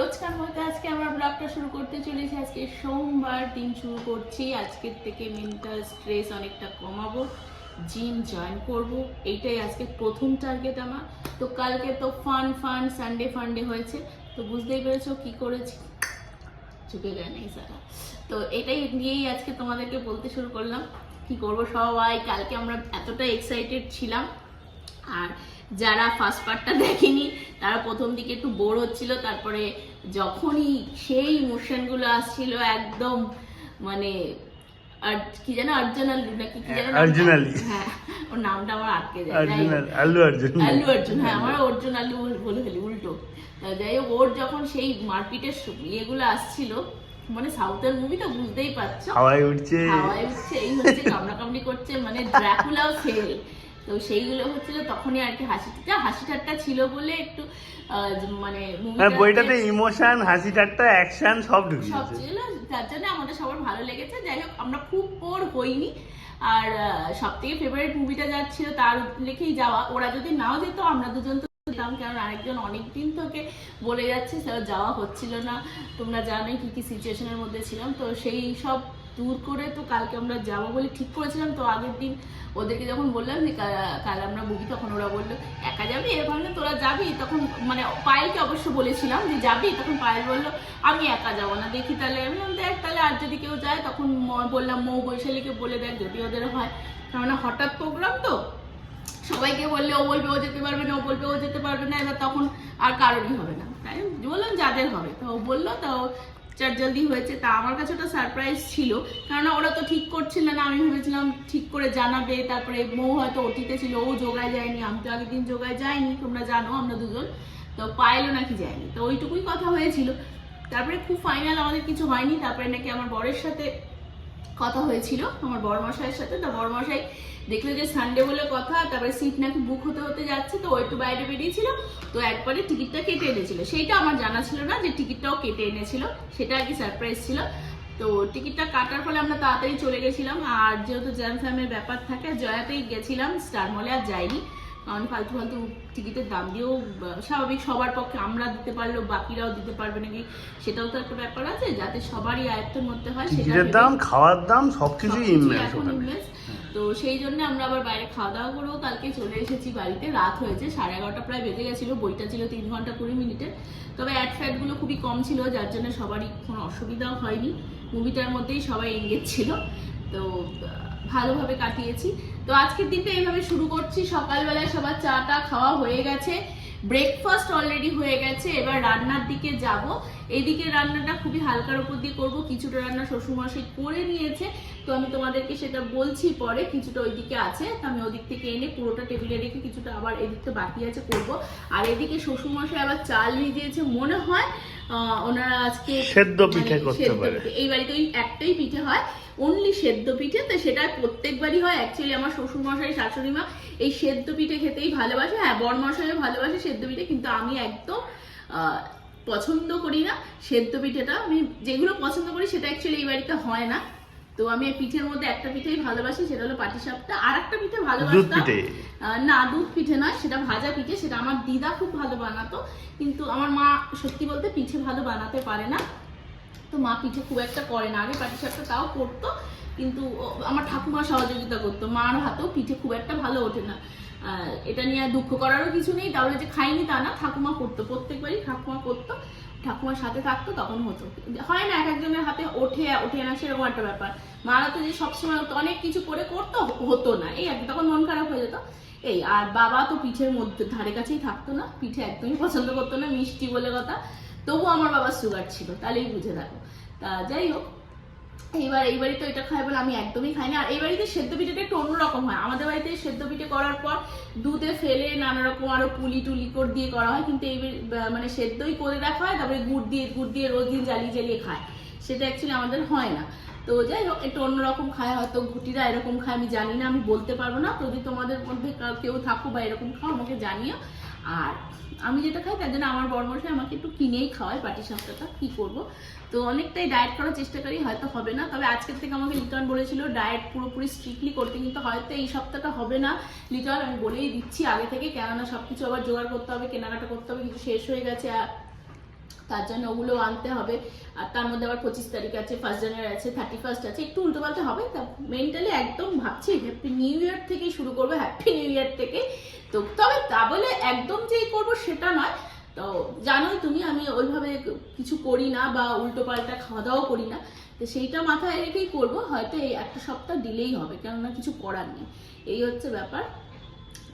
রোজকার মতো আজকে আমরা ব্লগটা শুরু করতে চলেছি। আজকে সোমবার দিন শুরু করছি। আজকের থেকে মেন্টাল স্ট্রেস অনেকটা কমাবো জিম জয়েন করব। এইটাই আজকে প্রথম টার্গেট আমার। তো কালকে তো ফান ফান সানডে ফান্ডে হয়েছে। তো বুঝতেই পেরেছ কি করেছি? চুকে যায় নেই সারা। তো এটাই নিয়েই আজকে তোমাদেরকে বলতে শুরু করলাম। কি করব সবাই? কালকে আমরা এতটা এক্সাইটেড ছিলাম। আর যারা ফার্স্ট পার্টটা দেখেনি তারা প্রথম দিকে একটু বোর হচ্ছিল তারপরে যখনই সেই ইমোশনগুলো আসছিল একদম মানে আর কি যেন অর্জুন আলু নাকি কি যেন অর্জুন। হ্যাঁ ওর নামটা আমার আটকে যায় অর্জুন অর্জুন। আলু অর্জুন হ্যাঁ আমার অর্জুন বলে- বলে ফেলি উল্টো। যাই হোক ওর যখন সেই মারপিটের ইয়েগুলো আসছিল মানে সাউথের মুভি তো বুঝতেই পারছ। হাওয়ায় উঠছে হাওয়ায় উঠছে এই হচ্ছে কামড়াকামড়ি করছে মানে ড্রাকুলাও ফেল তো সেইগুলো হচ্ছিল তখনই আর কি হাসি যা হাসি ঠাট্টা ছিল বলে একটু মানে বইটাতে ইমোশন হাসি ঠাট্টা অ্যাকশন সব সব ছিল যার জন্য আমাদের সবার ভালো লেগেছে। যাই হোক আমরা খুব বোর হইনি। আর সব থেকে ফেভারিট মুভিটা যাচ্ছিল তার লেখেই যাওয়া। ওরা যদি নাও যেত আমরা দুজন তো যেতাম। কারণ আরেকজন অনেকদিন থেকে বলে যাচ্ছে সে যাওয়া হচ্ছিল না। তোমরা জানোই কি কি সিচুয়েশনের মধ্যে ছিলাম। তো সেই সব দূর করে তো কালকে আমরা যাব বলে ঠিক করেছিলাম, তো আগের দিন ওদেরকে যখন বললাম যে কাল আমরা বুঝি তখন ওরা বলল, একা যাবি? এর ভাবলাম তোরা যাবি? তখন মানে পায়েলকে অবশ্য বলেছিলাম যে, যাবি? তখন পায়েল বলল, আমি একা যাব না, দেখি তাহলে। আমি বললাম, দেখ তাহলে আর যদি কেউ যায়, তখন বললাম, মৌ বৈশালীকে বলে দেখ, যদি ওদের হয়। কেননা হঠাৎ প্রোগ্রাম তো, সবাইকে বললে ও বলবে, ও যেতে পারবে না, ও বলবে, ও যেতে পারবে না, এবার তখন আর কারোরই হবে না। তাই বললাম, যাদের হবে। তো বলল, তো চার জলদি হয়েছে, তা আমার কাছে ওটা সারপ্রাইজ ছিল। কেননা ওরা তো ঠিক করছিল না, আমি ভেবেছিলাম ঠিক করে জানাবে, তারপরে মৌ হয়তো অতীতে ছিল, ও যোগায় যায়নি, আমি তো আগের দিন যোগায় যাইনি, তোমরা জানো, আমরা দুজন। তো পাইলো নাকি যায়নি, তো ওইটুকুই কথা হয়েছিল। তারপরে খুব ফাইনাল আমাদের কিছু হয়নি, তারপরে নাকি আমার বরের সাথে কথা হয়েছিল, আমার বড়মশাইয়ের সাথে। তো বড়মশাই দেখল যে সানডে বলে কথা তারপরে সিট নাকি বুক হতে হতে যাচ্ছে তো ও একটু বাইরে বেরিয়েছিল তো একবারে টিকিটটা কেটে এনেছিল। সেইটা আমার জানা ছিল না যে টিকিটটাও কেটে এনেছিল সেটা আর কি সারপ্রাইজ ছিল। তো টিকিটটা কাটার ফলে আমরা তাড়াতাড়ি চলে গেছিলাম আর যেহেতু জ্যাম ফ্যামের ব্যাপার থাকে জয়াতেই গেছিলাম স্টার মলে আর যাইনি। কারণ ফালতু ফালতু টিকিটের দাম দিয়েও স্বাভাবিক সবার পক্ষে আমরা দিতে পারলেও বাকিরাও দিতে পারবে নাকি সেটাও তো একটা ব্যাপার আছে যাতে সবারই আয়ত্তের মধ্যে হয় সেটা টিকিটের ভেবে- দাম খাওয়ার দাম সবকিছুই সবকিছুই তো সেই জন্য আমরা আবার বাইরে খাওয়া দাওয়া করেও কালকে চলে এসেছি বাড়িতে। রাত হয়েছে, সাড়ে এগারোটা প্রায় বেজে গেছিল, বইটা ছিল তিন ঘণ্টা কুড়ি মিনিটের তবে অ্যাড ফ্যাটগুলো খুবই কম ছিল, যার জন্য সবারই কোনো অসুবিধাও হয়নি। মুভিটার মধ্যেই সবাই এঙ্গেজ ছিল। তো ভালোভাবে কাটিয়েছি। তো আজকের দিনটা এইভাবে শুরু করছি। সকালবেলায় সবার চাটা খাওয়া হয়ে গেছে। ব্রেকফাস্ট অলরেডি হয়ে গেছে এবার রান্নার দিকে যাব এদিকে রান্নাটা খুবই হালকার উপর দিয়ে করব কিছুটা রান্না শ্বশুরমশাই করে নিয়েছে তো আমি তোমাদেরকে সেটা বলছি পরে কিছুটা ওইদিকে আছে তো আমি ওদিক থেকে এনে পুরোটা টেবিলে রেখে কিছুটা আবার এদিকটা বাকি আছে করব আর এদিকে শ্বশুরমশাই আবার চাল ভিজিয়েছে মনে হয় আহ, ওনারা আজকে সেদ্ধ পিঠে করতে পারে। পিঠে। এই বাড়িতে ওই একটাই পিঠে হয় অনলি সেদ্ধ পিঠে তো সেটা প্রত্যেকবারই হয়। অ্যাকচুয়ালি আমার শ্বশুর মশাই শাশুড়ি মা এই সেদ্ধ পিঠে খেতেই ভালোবাসে। হ্যাঁ বর মশাইও ভালোবাসে সেদ্ধ পিঠে কিন্তু আমি একদম পছন্দ করি না সেদ্ধ পিঠেটা। আমি যেগুলো পছন্দ করি সেটা অ্যাকচুয়ালি এই বাড়িতে হয় না। তো আমি পিঠের মধ্যে একটা পিঠেই ভালোবাসি সেটা হলো পাটিসাপটা আর একটা পিঠে ভালোবাসতাম। না দুধ পিঠে নয় সেটা ভাজা পিঠে। সেটা আমার দিদা খুব ভালো বানাতো। কিন্তু আমার মা সত্যি বলতে পিঠে ভালো বানাতে পারে না। তো মা পিঠে খুব একটা করে না, আগে পাটিসাপটা তাও করতো, কিন্তু আমার ঠাকুমা সহযোগিতা করতো। মার হাতেও পিঠে খুব একটা ভালো ওঠে না। এটা নিয়ে দুঃখ করারও কিছু নেই, তাহলে যে খাইনি তা না, ঠাকুমা করতো, প্রত্যেকবারই ঠাকুমা করতো, ঠাকুমার সাথে থাকতো, তখন হতো। হয় না, এক একজনের হাতে ওঠে ওঠে না, সেরকম একটা ব্যাপার। মারা তো যে সবসময় হতো অনেক কিছু করে করতো, হতো না, এই আর তখন মন খারাপ হয়ে যেত। এই, আর বাবা তো পিঠের মধ্যে, ধারে কাছেই থাকতো না, পিঠে একদমই পছন্দ করতো না, মিষ্টি বলে কথা। তবু আমার বাবার সুগার ছিল, তাহলেই বুঝে দেখো তা যাই হোক, এইবার এই বাড়িতে এটা খাই বলে আমি একদমই খাই না আর এই বাড়িতে সেদ্ধ পিঠেটা একটু অন্যরকম হয়। আমাদের বাড়িতে সেদ্ধ পিঠে করার পর দুধে ফেলে নানা রকম আরও পুলি টুলি করে দিয়ে করা হয়। কিন্তু এই মানে সেদ্ধই করে রাখা হয়, তারপরে গুড় দিয়ে গুড় দিয়ে রোজ দিন জ্বালিয়ে জ্বালিয়ে খায়। সেটা অ্যাকচুয়ালি আমাদের হয় না। তো যাই হোক, একটু অন্যরকম খায়, হয়তো ঘুটিরা এরকম খায়, আমি জানি না, আমি বলতে পারব না। যদি তোমাদের মধ্যে কেউ থাকো বা এরকম খাও, আমাকে জানিও। আর আমি যেটা খাই তার জন্য আমার বড়মশাই আমাকে একটু কিনেই খাওয়ায় পাটি সাপটাটা, কি করব? তো অনেকটাই ডায়েট করার চেষ্টা করি, হয়তো হবে না। তবে আজকের থেকে আমাকে লিটন বলেছিল ডায়েট পুরোপুরি স্ট্রিক্টলি করতে, কিন্তু হয়তো এই সপ্তাহটা হবে না। লিটন আমি বলেই দিচ্ছি আগে থেকে, কেননা সব কিছু আবার জোগাড় করতে হবে, কেনাকাটা করতে হবে কিন্তু শেষ হয়ে গেছে আর তার জন্য ওগুলো আনতে হবে। আর তার মধ্যে আবার পঁচিশ তারিখ আছে ফার্স্ট জানুয়ারি আছে থার্টি ফার্স্ট আছে, একটু উল্টো পাল্টা হবে। তা মেন্টালি একদম ভাবছি হ্যাপি নিউ ইয়ার থেকে শুরু করব হ্যাপি নিউ ইয়ার থেকে। তো তবে তা বলে একদম যেই করব সেটা নয়। তো জানোই তুমি, আমি ওইভাবে কিছু করি না বা উল্টো পাল্টা খাওয়া দাওয়াও করি না। তো সেইটা মাথায় রেখেই করব। হয়তো এই একটা সপ্তাহ দিলেই হবে, কেননা কিছু করার নেই। এই হচ্ছে ব্যাপার।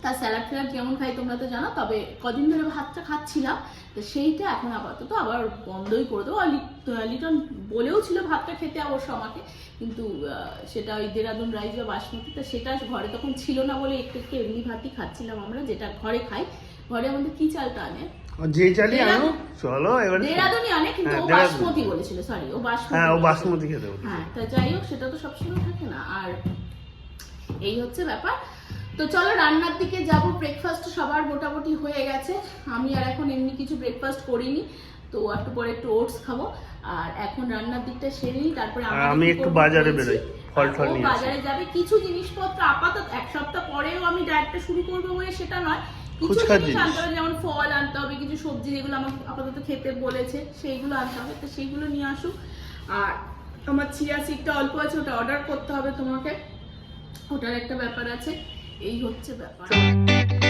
তা স্যালাড ফ্যালাড কেমন খাই তোমরা তো জানো তবে কদিন ধরে ভাতটা খাচ্ছিলাম তো সেইটা এখন আপাতত আবার বন্ধই করে দেবো। লিটন বলেও ছিল ভাতটা খেতে অবশ্য আমাকে কিন্তু সেটা ওই দেরাদুন রাইস বা বাসমতি তো সেটা ঘরে তখন ছিল না বলে একটু একটু এমনি ভাতই খাচ্ছিলাম আমরা যেটা ঘরে খাই। ঘরে আমাদের কি চালটা আনে? যে চালি আনো চলো এবারে দেরাদুনই আনে কিন্তু ও হ্যাঁ, বাসমতি বলেছিল সরি ও বাসমতি হ্যাঁ ও বাসমতি খেতে হ্যাঁ তা যাই হোক সেটা তো সবসময় থাকে না। আর এই হচ্ছে ব্যাপার। তো চলো রান্নার দিকে যাব। ব্রেকফাস্ট সবার মোটামুটি হয়ে গেছে। আমি আর এখন এমনি কিছু ব্রেকফাস্ট করিনি। তো একটু পরে একটু ওটস খাব। আর এখন রান্নার দিকটা সেরে নিই। তারপরে আমি একটু বাজারে বেরোই, ফল টল নিয়ে বাজারে যাবে। কিছু জিনিসপত্র আপাতত এক সপ্তাহ পরেও আমি ডায়েটটা শুরু করব বলে সেটা নয়। কিছু জিনিস। আনতে হবে যেমন ফল আনতে হবে কিছু সবজি যেগুলো আমাকে আপাতত খেতে বলেছে সেইগুলো আনতে হবে। তো সেইগুলো নিয়ে আসুক। আর আমার চিয়া সিডটা অল্প আছে ওটা অর্ডার করতে হবে তোমাকে। ওটার একটা ব্যাপার আছে। এই হচ্ছে ব্যাপার।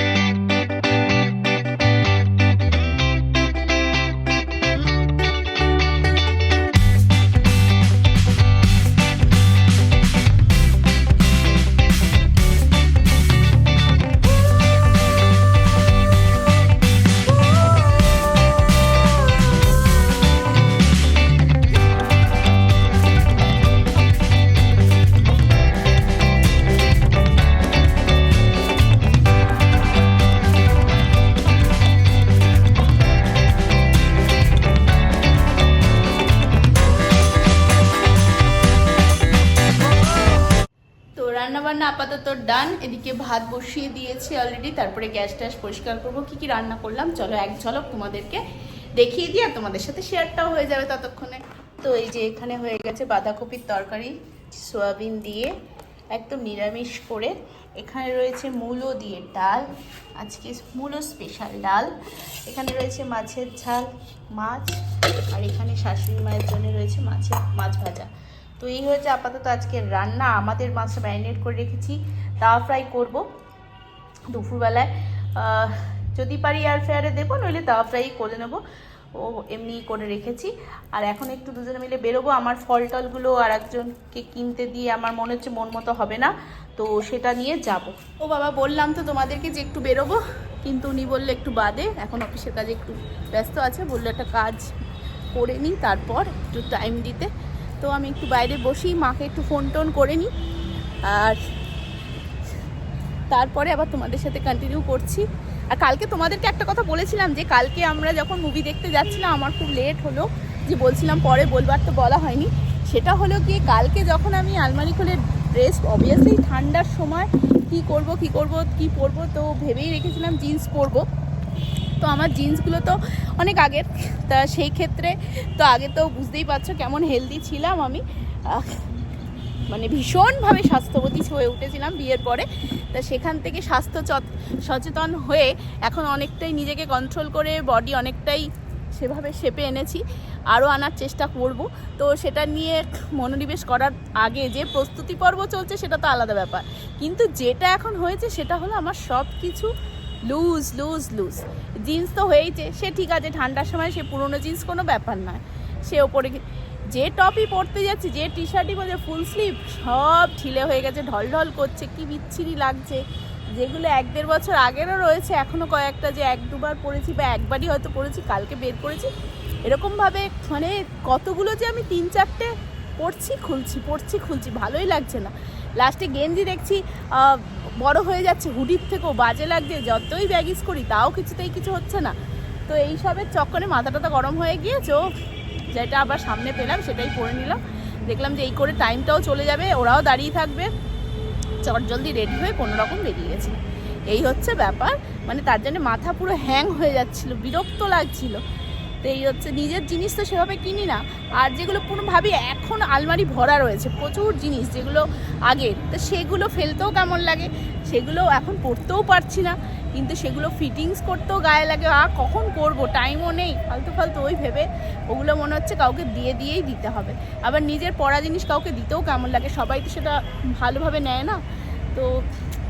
ডান, এদিকে ভাত বসিয়ে দিয়েছি অলরেডি তারপরে গ্যাস ট্যাস পরিষ্কার করব, কি কি রান্না করলাম, চলো এক ঝলক তোমাদেরকে দেখিয়ে দিই, আর তোমাদের সাথে শেয়ারটাও হয়ে যাবে ততক্ষণে। তো এই যে এখানে হয়ে গেছে বাঁধাকপির তরকারি, সয়াবিন দিয়ে একদম নিরামিষ করে। এখানে রয়েছে মূলো দিয়ে ডাল, আজকে মূলো স্পেশাল ডাল। এখানে রয়েছে মাছের ঝাল, মাছ, আর এখানে শাশুড়ি মায়ের জন্য রয়েছে মাছের, মাছ ভাজা। তো এই হয়েছে আপাতত আজকে রান্না, আমাদের মাছটা ম্যারিনেট করে রেখেছি। তাওয়া ফ্রাই করব। দুপুরবেলায় যদি পারি এয়ার ফ্রায়ারে দেবো, নইলে তাওয়া ফ্রাই করে নেব। ও এমনি করে রেখেছি। আর এখন একটু দুজনে মিলে বেরোবো। আমার ফল টলগুলো আর একজনকে কিনতে দিয়ে আমার মনে হচ্ছে মন মতো হবে না, তো সেটা নিয়ে যাব। ও বাবা, বললাম তো তোমাদেরকে যে একটু বেরোবো, কিন্তু উনি বললে একটু বাদে। এখন অফিসের কাজে একটু ব্যস্ত আছে, বলল একটা কাজ করে নিই, তারপর একটু টাইম দিতে। তো আমি একটু বাইরে বসি, মাকে একটু ফোন টোন করে নিই। আর তারপরে আবার তোমাদের সাথে কন্টিনিউ করছি। আর কালকে তোমাদেরকে একটা কথা বলেছিলাম যে, কালকে আমরা যখন মুভি দেখতে যাচ্ছিলাম, আমার খুব লেট হলো যে বলছিলাম পরে বলবার তো বলা হয়নি। সেটা হলো কি কালকে যখন আমি আলমারি খুলে ড্রেস অবভিয়াসলি ঠান্ডার সময় কি করব কি করব, কি পরবো, তো ভেবেই রেখেছিলাম জিন্স পরবো। তো আমার জিন্সগুলো তো অনেক আগের, তা সেই ক্ষেত্রে তো আগে তো বুঝতেই পারছ কেমন হেলদি ছিলাম আমি। মানে ভীষণভাবে স্বাস্থ্যবতী হয়ে উঠেছিলাম বিয়ের পরে। তা সেখান থেকে স্বাস্থ্য চত- সচেতন হয়ে এখন অনেকটাই নিজেকে কন্ট্রোল করে বডি অনেকটাই সেভাবে শেপে এনেছি, আরও আনার চেষ্টা করব। তো সেটা নিয়ে মনোনিবেশ করার আগে যে প্রস্তুতি পর্ব চলছে সেটা তো আলাদা ব্যাপার। কিন্তু যেটা এখন হয়েছে সেটা হলো আমার সব কিছু লুজ লুজ লুজ জিন্স তো হয়েইছে, সে ঠিক আছে, ঠান্ডার সময় সে পুরনো জিন্স কোনো ব্যাপার নয়। সে ওপরে যে টপই পরতে যাচ্ছে, যে টি শার্টই বলছে ফুল স্লিভ সব ঢিলে হয়ে গেছে ঢল ঢল করছে, কি বিচ্ছিরি লাগছে। যেগুলো এক দেড় বছর আগেরও রয়েছে এখনও কয়েকটা যে এক দুবার পরেছি বা একবারই হয়তো পরেছি, কালকে বের করেছি। এরকমভাবে মানে কতগুলো যে আমি তিন চারটে পরছি, খুলছি পরছি, খুলছি, ভালোই লাগছে না। লাস্টে গেঞ্জি দেখছি বড় হয়ে যাচ্ছে, হুডির থেকেও বাজে লাগছে, যতই ব্যাগিস করি, তাও কিছুতেই কিছু হচ্ছে না। তো এইসবের চক্করে মাথা টাথা গরম হয়ে গিয়ে চো যেটা আবার সামনে পেলাম সেটাই পরে নিলাম। দেখলাম যে এই করে টাইমটাও চলে যাবে, ওরাও দাঁড়িয়ে থাকবে। চট জলদি রেডি হয়ে কোনো রকম বেরিয়ে গেছি। এই হচ্ছে ব্যাপার। মানে তার জন্য মাথা পুরো হ্যাং হয়ে যাচ্ছিল, বিরক্ত লাগছিল। তো এই হচ্ছে নিজের জিনিস তো সেভাবে কিনি না। আর যেগুলো পুরো ভাবি এখন আলমারি ভরা রয়েছে, প্রচুর জিনিস যেগুলো আগের। তো সেগুলো ফেলতেও কেমন লাগে? সেগুলো এখন পরতেও পারছি না, কিন্তু সেগুলো ফিটিংস করতেও গায়ে লাগে। আর কখন করব? টাইমও নেই, ফালতু ফালতু ওই ভেবে। ওগুলো মনে হচ্ছে কাউকে দিয়ে দিয়েই দিতে হবে। আবার নিজের পড়া জিনিস কাউকে দিতেও কেমন লাগে? সবাই তো সেটা ভালোভাবে নেয় না। তো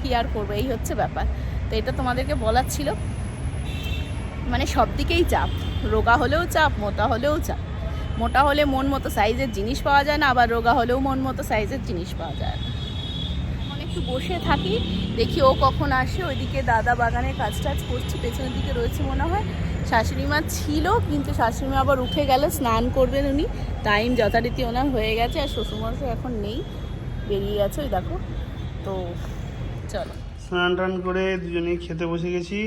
কী আর করব? এই হচ্ছে ব্যাপার। তো এটা তোমাদেরকে বলার ছিল। মানে সব দিকেই চাপ। রোগা হলেও চাপ, মোটা হলেও চাপ। মোটা হলে মন মতো সাইজের জিনিস পাওয়া যায় না, আবার রোগা হলেও মন মতো সাইজের জিনিস পাওয়া যায় না। একটু বসে থাকি দেখি ও কখন আসে। ওইদিকে দাদা বাগানে কাজ টাজ করছে পেছনের দিকে রয়েছে মনে হয়। শাশুড়ি মা ছিল কিন্তু শাশুড়ি মা আবার উঠে গেল স্নান করবেন উনি। টাইম যথারীতি ওনার হয়ে গেছে আর শ্বশুরমশাই এখন নেই বেরিয়ে গেছে ওই দেখো। তো চলো। স্নান টান করে দুজনেই খেতে বসে গেছি।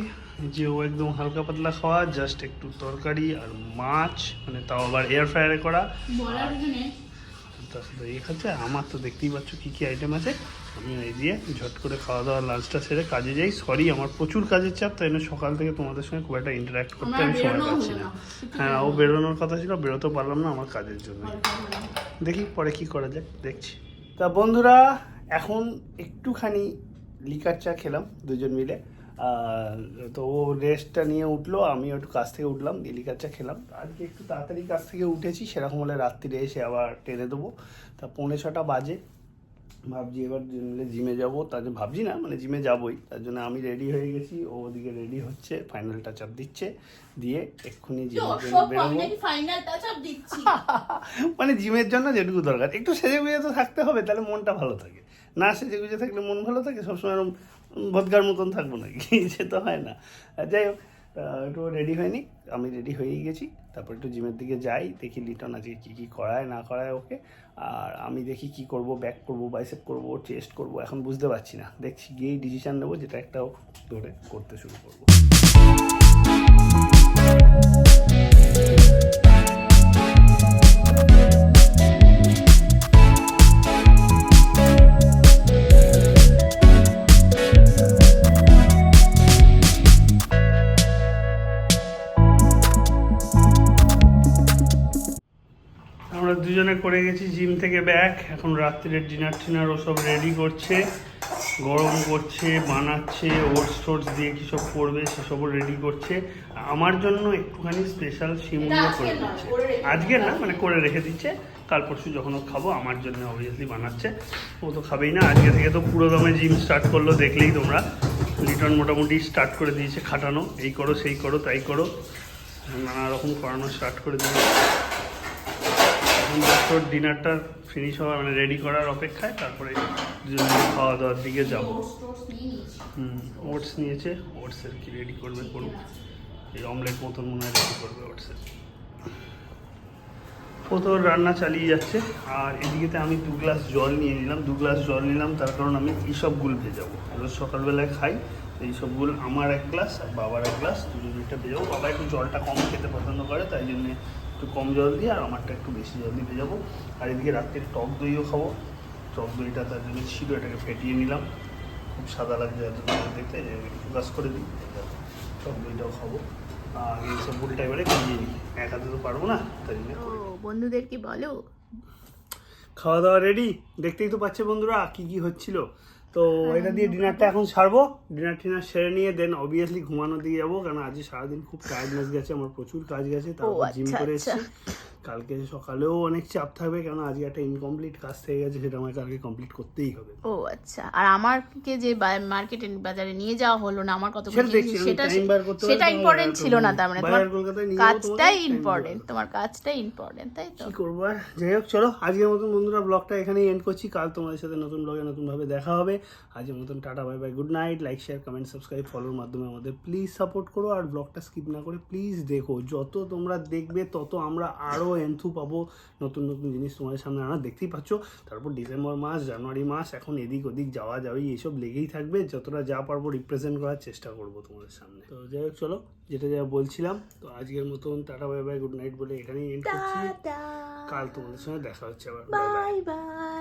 যে ও একদম হালকা পাতলা খাওয়া জাস্ট একটু তরকারি আর মাছ মানে তাও আবার এয়ার ফ্রায়ারে করা। তার সাথে এই খাচ্ছে আমার তো দেখতেই পাচ্ছ কী কী আইটেম আছে। আমি এই দিয়ে ঝট করে খাওয়া দাওয়া লাঞ্চটা সেরে কাজে যাই। সরি আমার প্রচুর কাজের চাপ তাই জন্য সকাল থেকে তোমাদের সঙ্গে খুব একটা ইন্টারাক্ট করতে আমি সময় পাচ্ছি না। হ্যাঁ ও বেরোনোর কথা ছিল বেরোতে পারলাম না আমার কাজের জন্য। দেখি পরে কি করা যাক দেখছি। তা বন্ধুরা এখন একটুখানি লিকার চা খেলাম দুজন মিলে। আর তো ও রেস্টটা নিয়ে উঠল আমিও একটু কাজ থেকে উঠলাম দিয়ে লিকার চা খেলাম। আজকে একটু তাড়াতাড়ি কাজ থেকে উঠেছি সেরকম হলে রাত্রিরে এসে আবার টেনে দেবো। তা পৌনে ছটা বাজে ভাবছি এবার জিমে যাব তার জন্য ভাবছি না মানে জিমে যাবই। তার জন্য আমি রেডি হয়ে গেছি ও ওদিকে রেডি হচ্ছে ফাইনাল টাচ আপ দিচ্ছে দিয়ে এক্ষুনি জিমের জন্য বেরোবো। মানে জিমের জন্য যেটুকু দরকার একটু সেজে গুজে তো থাকতে হবে তাহলে মনটা ভালো থাকে। না সেজে গুজে থাকলে মন ভালো থাকে সবসময় এরকম ভদগার মতন থাকব নাকি সে তো হয় না। আর যাই হোক একটু রেডি হয়নি। আমি রেডি হয়েই গেছি। তারপর একটু জিমের দিকে যাই, দেখি লিটন আজকে কী কী করায়, না করায় ওকে। আর আমি দেখি কি করব ব্যাক করব বাইসেপ করব চেস্ট করব, এখন বুঝতে পারছি না। দেখছি গিয়েই ডিসিশান নেব যেটা একটা ধরে করতে শুরু করব। করে গেছি জিম থেকে ব্যাক। এখন রাত্রিরের ডিনার টিনার ওসব রেডি করছে। গরম করছে বানাচ্ছে ওটস টোটস দিয়ে কী সব করবে সেসবও রেডি করছে। আমার জন্য একটুখানি স্পেশাল শিমুলিয়া করে দিচ্ছে। আজকে না মানে করে রেখে দিচ্ছে। কাল পরশু যখন ও খাব আমার জন্য অবভিয়াসলি বানাচ্ছে। ও তো খাবেই না আজকে থেকে তো পুরো দমে জিম স্টার্ট করল দেখলেই তোমরা। লিটন মোটামুটি স্টার্ট করে দিয়েছে খাটানো। এই করো সেই করো তাই করো। নানা রকম করানো স্টার্ট করে দিয়েছে। এখন তোর ডিনারটা ফিনিশ হওয়া মানে রেডি করার অপেক্ষায় তারপরে খাওয়া দাওয়ার দিকে যাব। হুম ওটস নিয়েছে। ওটসের কি রেডি করবে করুক। এই অমলেট মতন মনে হয় রেডি করবে ওটসের ও তো রান্না চালিয়ে যাচ্ছে। আর এদিকেতে আমি দু গ্লাস জল নিয়ে নিলাম। দু গ্লাস জল নিলাম তার কারণ আমি এইসব গুল ভেজাবো। রোজ সকালবেলায় খাই এইসব গুল আমার এক গ্লাস আর বাবার এক গ্লাস দুজন একটা ভেজাবো। বাবা একটু জলটা কম খেতে পছন্দ করে তাই জন্য একটু কম জল দিয়ে আর আমারটা একটু বেশি জল দিয়ে ভেজাবো। আর এদিকে রাত্রে টক দইও খাব। টক দইটা তার জন্য ছিল এটাকে ফেটিয়ে নিলাম। খুব সাদা লাগছে দেখতে ফোকাস করে দিই টক দইটাও খাব। আর এইসব গুলটা এবারে ভিজিয়ে নিই। এক হাতে তো পারব না তাই জন্য ও বন্ধুদেরকে বলো? খাওয়া দাওয়া রেডি দেখতেই তো পাচ্ছে বন্ধুরা কি কি হচ্ছিল। তো এটা দিয়ে ডিনারটা এখন সারবো ডিনার টিনার সেরে নিয়ে দেন অবভিয়াসলি ঘুমানো দিয়ে যাব কারণ আজ সারাদিন খুব টায়ার্ডনেস গেছে আমার প্রচুর কাজ গেছে তারপর জিম আচ্ছা, করে আচ্ছা। এসেছি কালকে সকালেও অনেক চাপ থাকবে কারণ আজকে একটা ইনকমপ্লিট কাজ থেকে গেছে সেটা আমাকে কালকে কমপ্লিট করতেই হবে। ও আচ্ছা আর আমারকে যে মার্কেটে বাজারে নিয়ে যাওয়া হলো না আমার কত সেটা সেটা ইম্পর্টেন্ট ছিল না তার মানে তোমার কাজটাই ইম্পর্টেন্ট তোমার কাজটাই ইম্পর্টেন্ট তাই তো? কি করব আর? যাই হোক চলো আজকের মতন বন্ধুরা ব্লগটা এখানেই এন্ড করছি। কাল তোমাদের সাথে নতুন ব্লগে নতুনভাবে দেখা হবে। আজকের মতন tata bye bye good night like share comment subscribe ফলোর মাধ্যমে আমাদের প্লিজ সাপোর্ট করো আর ব্লগটা স্কিপ না করে প্লিজ দেখো। যত তোমরা দেখবে তত আমরা আরও এন্থু পাবো। নতুন নতুন জিনিস তোমাদের সামনে আনা দেখতেই পাচ্ছ। তারপর ডিসেম্বর মাস জানুয়ারি মাস এখন এদিক ওদিক যাওয়া যাবে এইসব লেগেই থাকবে। যতটা যা পারব রিপ্রেজেন্ট করার চেষ্টা করব তোমাদের সামনে। তো যাই হোক চলো যেটা যা বলছিলাম তো আজকের মতন tata bye bye good night বলে এখানেই এন্ড করছি। কাল তোমাদের সঙ্গে দেখা হচ্ছে আবার। Bye bye